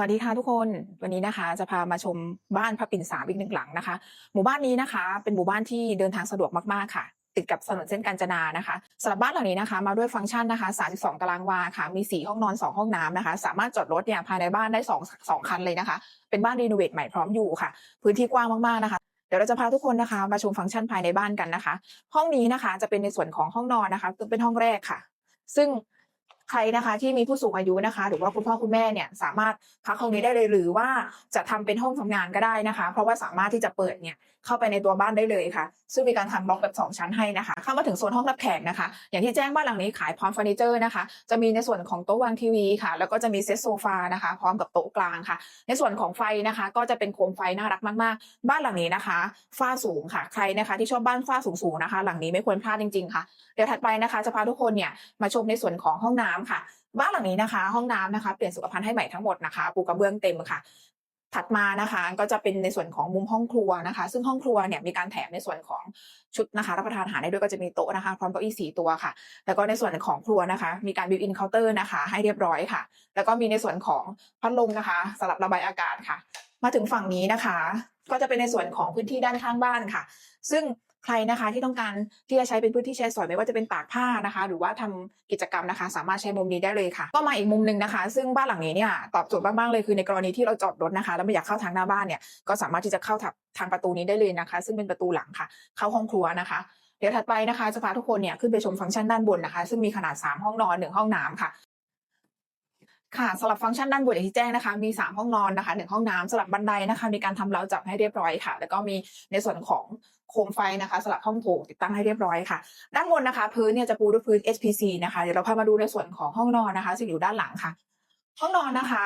สวัสดีค่ะทุกคนวันนี้นะคะ จะพามาชมบ้านพระปิ่นสามอีกหนึ่งหลังนะคะ หมู่บ้านนี้นะคะ เป็นหมู่บ้านที่เดินทางสะดวกมากๆค่ะ ติดกับถนนเส้นกาญจนานะคะสำหรับบ้านหลังนี้นะคะ มาด้วยฟังก์ชันนะคะ 32 ตารางวาค่ะ มี 4 ห้องนอน 2 ห้องน้ำนะคะ สามารถจอดรถเนี่ยภายในบ้านได้2 2คันเลยนะคะ เป็นบ้านรีโนเวทใหม่พร้อมอยู่ค่ะ พื้นที่กว้างมากๆนะคะเดี๋ยวเราจะพาทุกคนนะคะมาชมฟังก์ชันภายในบ้านกันนะคะ ห้องนี้นะคะจะเป็นในส่วนของห้องนอนนะคะซึ่งเป็นห้องแรกค่ะ ซึ่ง ใครนะคะที่มีผู้สูงอายุนะคะ หรือว่าคุณพ่อคุณแม่เนี่ยสามารถพักห้องนี้ได้เลยหรือว่าจะทำเป็นห้องทำงานก็ได้นะคะ เพราะว่าสามารถที่จะเปิดเนี่ยเข้าไปในตัวบ้านได้เลยค่ะ ซึ่งมีการทำบล็อกแบบสองชั้นให้นะคะ เข้ามาถึงโซนห้องรับแขกนะคะ อย่างที่แจ้งบ้านหลังนี้ขายพร้อมเฟอร์นิเจอร์นะคะ จะมีในส่วนของโต๊ะวางทีวีค่ะ แล้วก็จะมีเซตโซฟานะคะ พร้อมกับโต๊ะกลางค่ะ ในส่วนของไฟนะคะ ก็จะเป็นโคมไฟน่ารักมากๆ บ้านหลังนี้นะคะฝ้าสูงค่ะ ใครนะคะที่ชอบบ้านฝ้าสูงๆนะคะ หลังนี้ไม่ควรพลาดจริงๆค่ะ เดี๋ยวถัดไปนะคะจะพาทุกคนเนี่ยมาชมในส่วนของห้องน้ำค่ะ บ้านหลังนี้นะคะ ห้องน้ำนะคะเปลี่ยนสุขภัณฑ์ให้ใหม่ทั้งหมดนะคะปูกระเบื้องเต็มค่ะ ถัดมานะคะก็จะเป็นในส่วนของมุมห้องครัวนะคะ ซึ่งห้องครัวเนี่ยมีการแถมในส่วนของชุดนะคะ รับประทานอาหารได้ด้วยก็จะมีโต๊ะนะคะ พร้อมเก้าอี้สี่ตัวค่ะ แล้วก็ในส่วนของครัวนะคะ มีการบิวอินเคาน์เตอร์นะคะ ให้เรียบร้อยค่ะ แล้วก็มีในส่วนของพัดลมนะคะสำหรับระบายอากาศค่ะ มาถึงฝั่งนี้นะคะ ก็จะเป็นในส่วนของพื้นที่ด้านข้างบ้านค่ะ ซึ่ง ใครนะคะที่ต้องการที่จะใช้เป็นพื้นที่ใช้สอยไม่ว่าจะเป็นตากผ้านะคะ หรือว่าทำกิจกรรมนะคะ สามารถใช้มุมนี้ได้เลยค่ะ ก็มาอีกมุมหนึ่งนะคะ ซึ่งบ้านหลังนี้เนี่ยตอบโจทย์มากๆเลยคือในกรณีที่เราจอดรถนะคะ แล้วไม่อยากเข้าทางหน้าบ้านเนี่ยก็สามารถที่จะเข้าทางประตูนี้ได้เลยนะคะ ซึ่งเป็นประตูหลังค่ะ เข้าห้องครัวนะคะเดี๋ยวถัดไปนะคะจะพาทุกคนเนี่ยขึ้นไปชมฟังก์ชันด้านบนนะคะ ซึ่งมีขนาด 3 ห้องนอน 1 ห้องน้ำค่ะ ค่ะสำหรับฟังก์ชันด้านบนอย่างที่แจ้งนะคะ มี 3 ห้องนอนนะคะ 1 ห้องน้ำสำหรับบันไดนะคะ มีการทำราจับให้เรียบร้อยค่ะ แล้วก็มีในส่วนของโคมไฟนะคะสำหรับห้องโถงติดตั้งให้เรียบร้อยค่ะ ด้านบนนะคะ พื้นเนี่ยจะปูด้วยพื้น HPC นะคะเดี๋ยวเราพามาดูในส่วนของห้องนอนนะคะซึ่งอยู่ด้านหลังค่ะ ห้องนอนนะคะ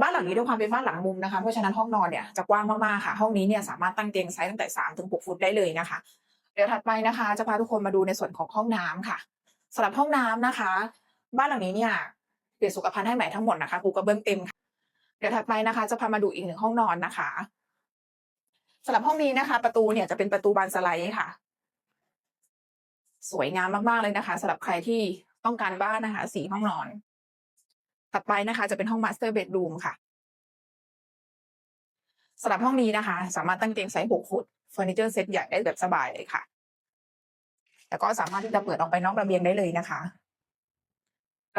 บ้านหลังนี้ด้วยความเป็นบ้านหลังมุมนะคะเพราะฉะนั้นห้องนอนเนี่ยจะกว้างมากๆค่ะ ห้องนี้เนี่ยสามารถตั้งเตียงไซส์ตั้งแต่3ถึง6ฟุตได้เลยนะคะ เดี๋ยวถัดไปนะคะ จะพาทุกคนมาดูในส่วนของห้องน้ำค่ะสำหรับห้องน้ำนะคะ บ้านหลังนี้เนี่ย เปลี่ยนสุขภัณฑ์ให้ใหม่ทั้งหมดนะคะปูกระเบื้องเต็มค่ะเดี๋ยวถัดไปนะคะ จะพามาดูอีกหนึ่งห้องนอนนะคะสำหรับห้องนี้นะคะ ประตูเนี่ยจะเป็นประตูบานสไลด์ค่ะ สวยงามมากๆเลยนะคะสำหรับใครที่ต้องการบ้านนะคะ สีห้องนอน ถัดไปนะคะ จะเป็นห้องมาสเตอร์เบดรูมค่ะสำหรับห้องนี้นะคะ สามารถตั้งเตียงไซส์6ฟุตเฟอร์นิเจอร์เซ็ตใหญ่ได้แบบสบายเลยค่ะ แล้วก็สามารถที่จะเปิดออกไปนอกระเบียงได้เลยนะคะ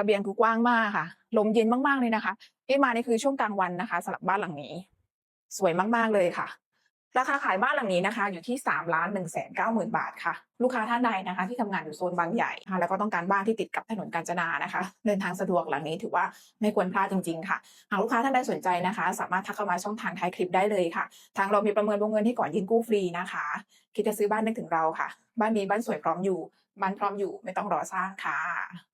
ระเบียงคือกว้างมากค่ะ ลมเย็นมากๆเลยนะคะที่มานี่คือช่วงกลางวันนะคะสำหรับบ้านหลังนี้ สวยมากๆเลยค่ะ ราคาขายบ้านหลังนี้นะคะ อยู่ที่3ล้าน1แสน9หมื่นบาทค่ะ ลูกค้าท่านใดนะคะ ที่ทำงานอยู่โซนบางใหญ่ค่ะแล้วก็ต้องการบ้านที่ติดกับถนนกาญจนานะคะ เดินทางสะดวกหลังนี้ถือว่าไม่ควรพลาดจริง ๆ ค่ะ หากลูกค้าท่านใดสนใจนะคะ สามารถทักเข้ามาช่องทางท้ายคลิปได้เลยค่ะ ทางเรามีประเมินวงเงินให้ก่อนยื่นกู้ฟรีนะคะคิดจะซื้อบ้านนึกถึงเราค่ะ บ้านนี้บ้านสวยพร้อมอยู่บ้านพร้อมอยู่ไม่ต้องรอสร้างค่ะ